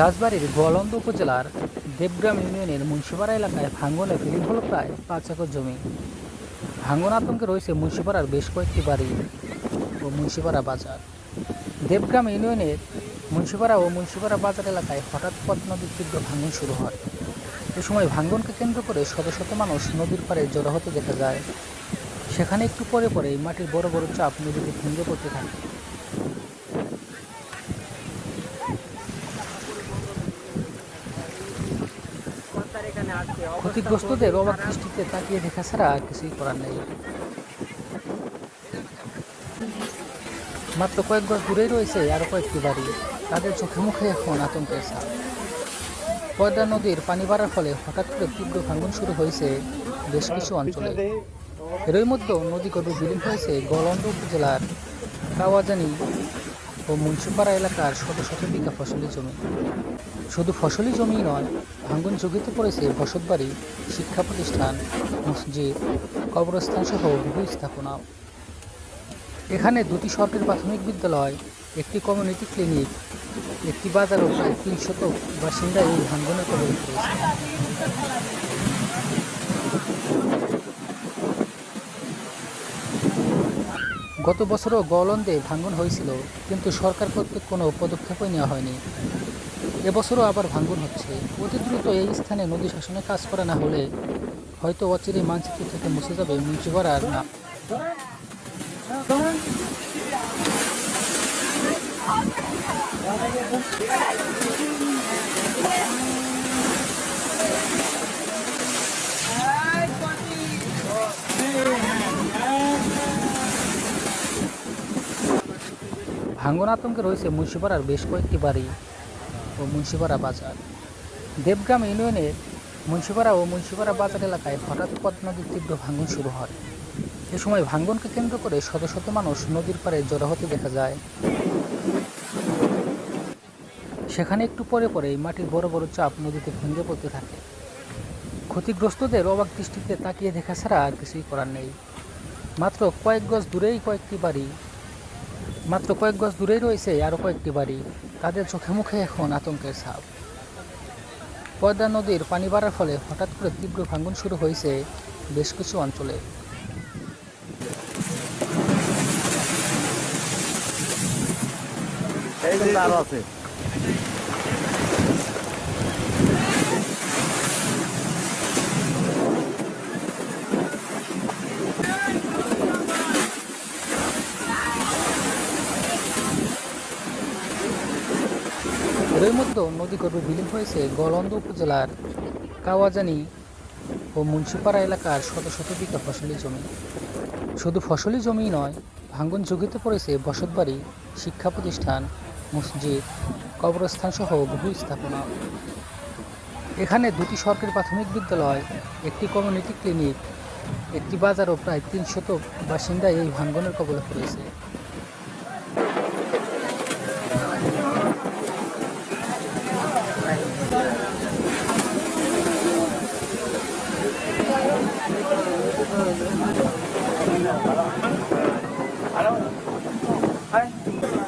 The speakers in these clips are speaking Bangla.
রাজবাড়ীর গোয়ালন্দ উপজেলার দেবগ্রাম ইউনিয়নের মুন্সিপাড়া এলাকায় ভাঙ্গনে বিলীন হল প্রায় পাঁচ একর জমি। ভাঙ্গন আতঙ্কে রয়েছে মুন্সিপাড়ার বেশ কয়েকটি বাড়ি ও মুন্সিপাড়া বাজার। দেবগ্রাম ইউনিয়নের মুন্সিপাড়া ও মুন্সিপাড়া বাজার এলাকায় হঠাৎ পথ নদীর তীব্র ভাঙন শুরু হয়। এ সময় ভাঙ্গনকে কেন্দ্র করে শত শত মানুষ নদীর পাড়ে জড়ো হতে দেখা যায়। সেখানে একটু পরে পরেই মাটির বড় বড় চাপ নদীতে ভেঙে পড়তে থাকে। ক্ষতিগ্রস্তদের অবাক দৃষ্টিতে তাকিয়ে দেখা ছাড়া কিছুই করার নেই। মাত্র কয়েক গজ দূরেই রয়েছে আরও কয়েকটি বাড়ি। তাদের চোখে মুখে এখন আতঙ্কের ছাপ। পয়দা নদীর পানি বাড়ার ফলে হঠাৎ করে তীব্র ভাঙন শুরু হয়েছে বেশ কিছু অঞ্চলে। এরই মধ্যে নদী গর্ভে বিলীন হয়েছে গলন্দ উপজেলার কাওয়াজানি ও মুন্সিপাড়া এলাকার শত শত বিঘা ফসলি জমি। শুধু ফসলি জমি নয়, ভাঙ্গন ঝুঁকিতে পড়েছে বসতবাড়ি শিক্ষা প্রতিষ্ঠান, মসজিদ কবরস্থান সহ বহু স্থাপনা এখানে দুটি সরকারি প্রাথমিক বিদ্যালয়, একটি কমিউনিটি ক্লিনিক, একটি বাজার ও প্রায় তিনশত বাসিন্দা এই ভাঙ্গনে কবলে গত বছরও গলন্দে ভাঙ্গন হয়েছিল, কিন্তু সরকার কর্তৃক কোনো পদক্ষেপই নেওয়া হয়নি। এবছরও আবার ভাঙ্গন হচ্ছে। অতি দ্রুত এই স্থানে নদী শাসনে কাজ করা না হলে হয়তো অচিরে মানচিত্র থেকে মুছে যাবে মুন্সিপাড়ার নাম ভাঙ্গন আতঙ্কে রয়েছে মুন্সিপাড়ার বেশ কয়েকটি বাড়ি ও মুন্সিপাড়া বাজার। দেবগ্রাম ইউনিয়নের মুন্সিপাড়া ও মুন্সিপাড়া বাজার এলাকায় হঠাৎ পদ্ম নদীর তীব্র ভাঙ্গন শুরু হয়। এ সময় ভাঙ্গনকে কেন্দ্র করে শত শত মানুষ নদীর পাড়ে জড়ো হতে দেখা যায়। সেখানে একটু পরে পরেই মাটির বড় বড় চাপ নদীতে ভেঙে পড়তে থাকে। ক্ষতিগ্রস্তদের অবাক দৃষ্টিতে তাকিয়ে দেখা ছাড়া আর কিছুই করার নেই। মাত্র কয়েক গজ দূরেই কয়েকটি বাড়ি মাত্র কয়েক গজ দূরেই রয়েছে আরও কয়েকটি বাড়ি। তাদের চোখে মুখে এখন আতঙ্কের ছাপ। পদ্মা নদীর পানি বাড়ার ফলে হঠাৎ করে তীব্র ভাঙ্গন শুরু হয়েছে বেশ কিছু অঞ্চলে। আছে। মধ্যে নদী গর্ভে বিলীন হয়েছে গলন্দ উপজেলার কাওয়াজানি ও মুন্সিপাড়া এলাকার শত শত বিঘা ফসলি জমি। শুধু ফসলি জমি নয়, ভাঙ্গন ঝুঁকিতে পড়েছে বসতবাড়ি, শিক্ষা প্রতিষ্ঠান, মসজিদ কবরস্থান সহ বহু স্থাপনা। এখানে দুটি সরকারি প্রাথমিক বিদ্যালয়, একটি কমিউনিটি ক্লিনিক, একটি বাজার ও প্রায় তিনশত বাসিন্দা এই ভাঙ্গনের কবলে পড়েছে। Bye.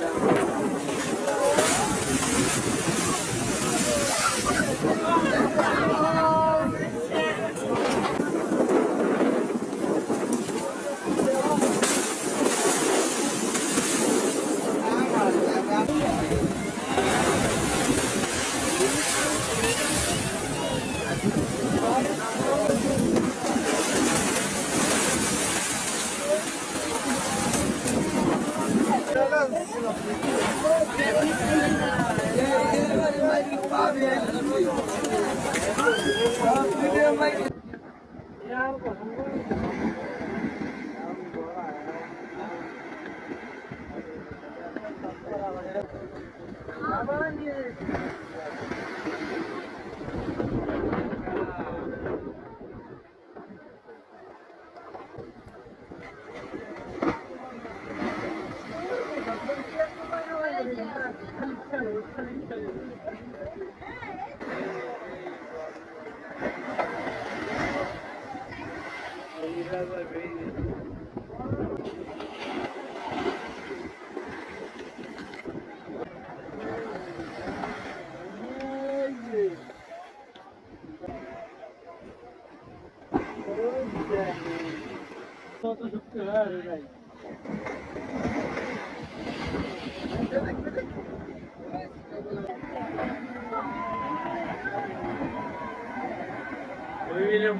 Yeah.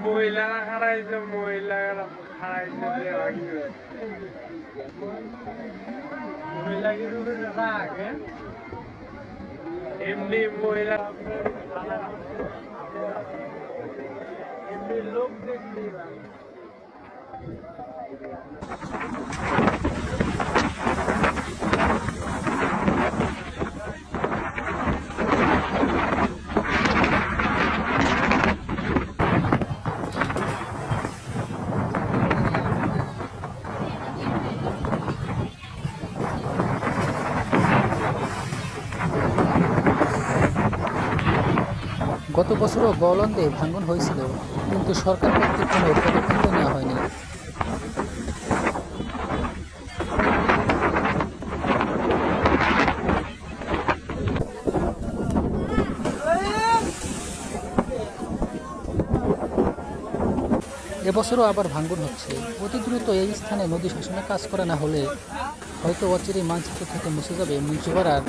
মহিলারা খারাইছে মহিলারা খারাইছে মহিলা কিন্তু এমনি মহিলা এমনি লোক দেখলি গত বছরও গলন্দে ভাঙন হয়েছিল কিন্তু সরকার কর্তৃক কোনো পদক্ষেপ নেওয়া হয়নি। এবছরও আবার ভাঙ্গন হচ্ছে। অতি দ্রুত এই স্থানে নদী শাসনের কাজ করা না হলে হয়তো অচিরে মানচিত্র থেকে মুছে যাবে মুন্সিপাড়ার